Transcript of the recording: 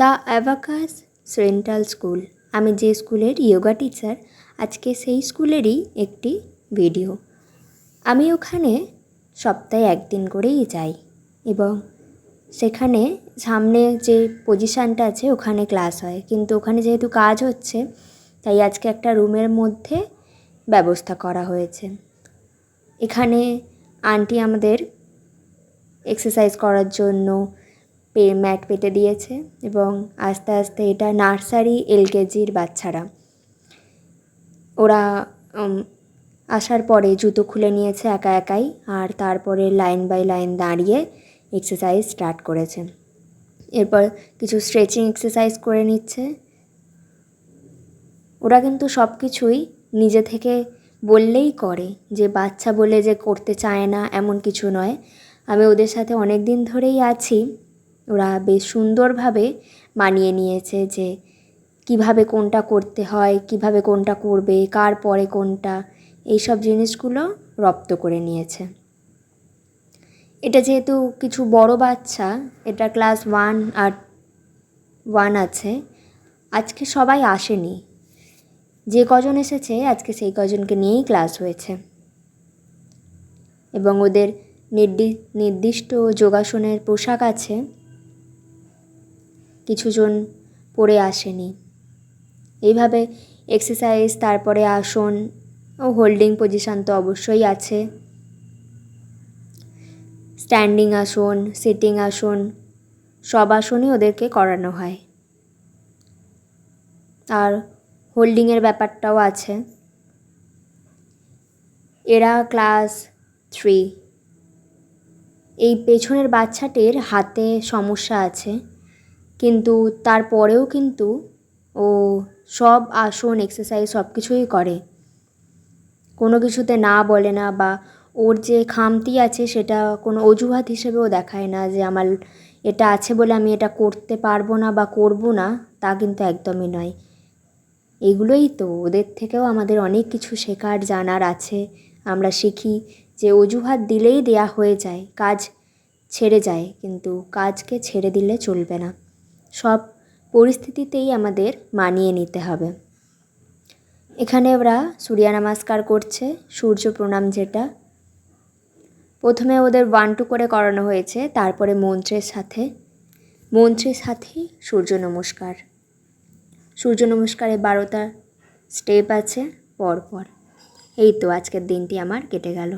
The অ্যাভাকাস central school. আমি যে স্কুলের ইয়োগা টিচার, আজকে সেই স্কুলেরই একটি ভিডিও। আমি ওখানে সপ্তাহে একদিন করেই যাই এবং সেখানে সামনে যে পজিশানটা আছে, ওখানে ক্লাস হয়। কিন্তু ওখানে যেহেতু কাজ হচ্ছে, তাই আজকে একটা রুমের মধ্যে ব্যবস্থা করা হয়েছে। এখানে আন্টি আমাদের এক্সারসাইজ করার জন্য পে, ম্যাট পেতে দিয়েছে এবং আস্তে আস্তে এটা নার্সারি এলকেজির বাচ্চারা। ওরা আসার পরে জুতো খুলে নিয়েছে একা একাই আর তারপরে লাইন বাই লাইন দাঁড়িয়ে এক্সারসাইজ স্টার্ট করেছে। এরপর কিছু স্ট্রেচিং এক্সারসাইজ করে নিচ্ছে। ওরা কিন্তু সব কিছুই নিজে থেকে বললেই করে যে বাচ্চা বলে যে করতে চায় না এমন কিছু নয়। আমি ওদের সাথে অনেক দিন ধরেই আছি। ওরা বেশ সুন্দরভাবে মানিয়ে নিয়েছে যে কীভাবে কোনটা করতে হয়, কীভাবে কোনটা করবে, কার পরে কোনটা, এইসব জিনিসগুলো রপ্ত করে নিয়েছে। এটা যেহেতু কিছু বড় বাচ্চা, এটা ক্লাস ওয়ান আর ওয়ান আছে, আজকে সবাই আসেনি। যে কজন এসেছে, আজকে সেই কজনকে নিয়েই ক্লাস হয়েছে। এবং ওদের নির্দি- নির্দিষ্ট যোগাসনের পোশাক আছে। কিছুজন পড়ে আসেনি। এইভাবে এক্সারসাইজ তারপরে আসন ও হোল্ডিং পজিশান তো অবশ্যই আছে। স্ট্যান্ডিং আসন সিটিং আসন, সব আসনই ওদেরকে করানো হয়। আর হোল্ডিংয়ের ব্যাপারটাও আছে। এরা ক্লাস থ্রি এই পেছনের বাচ্চাটির হাতে সমস্যা আছে। কিন্তু তারপরেও কিন্তু ও সব আসন এক্সারসাইজ সব কিছুই করে। কোনো কিছুতে না বলে না বা ওর যে খামতি আছে সেটা কোনো অজুহাত হিসেবেও দেখায় না যে আমার এটা আছে বলে আমি এটা করতে পারব না বা করব না, তা কিন্তু একদমই নয়। এগুলোই তো, ওদের থেকেও আমাদের অনেক কিছু শেখার, জানার আছে। আমরা শিখি যে অজুহাত দিলেই দেয়া হয়ে যায়, কাজ ছেড়ে যায়, কিন্তু কাজকে ছেড়ে দিলে চলবে না। সব পরিস্থিতিতেই আমাদের মানিয়ে নিতে হবে। এখানে ওরা সূর্য নমস্কার করছে, সূর্য প্রণাম যেটা। প্রথমে ওদের ওয়ান টু করে করানো হয়েছে, তারপরে মন্ত্রের সাথে। মন্ত্রের সাথে সূর্য নমস্কার। সূর্য নমস্কারে বারোটা স্টেপ আছে পর পর এই তো আজকের দিনটি আমার কেটে গেল।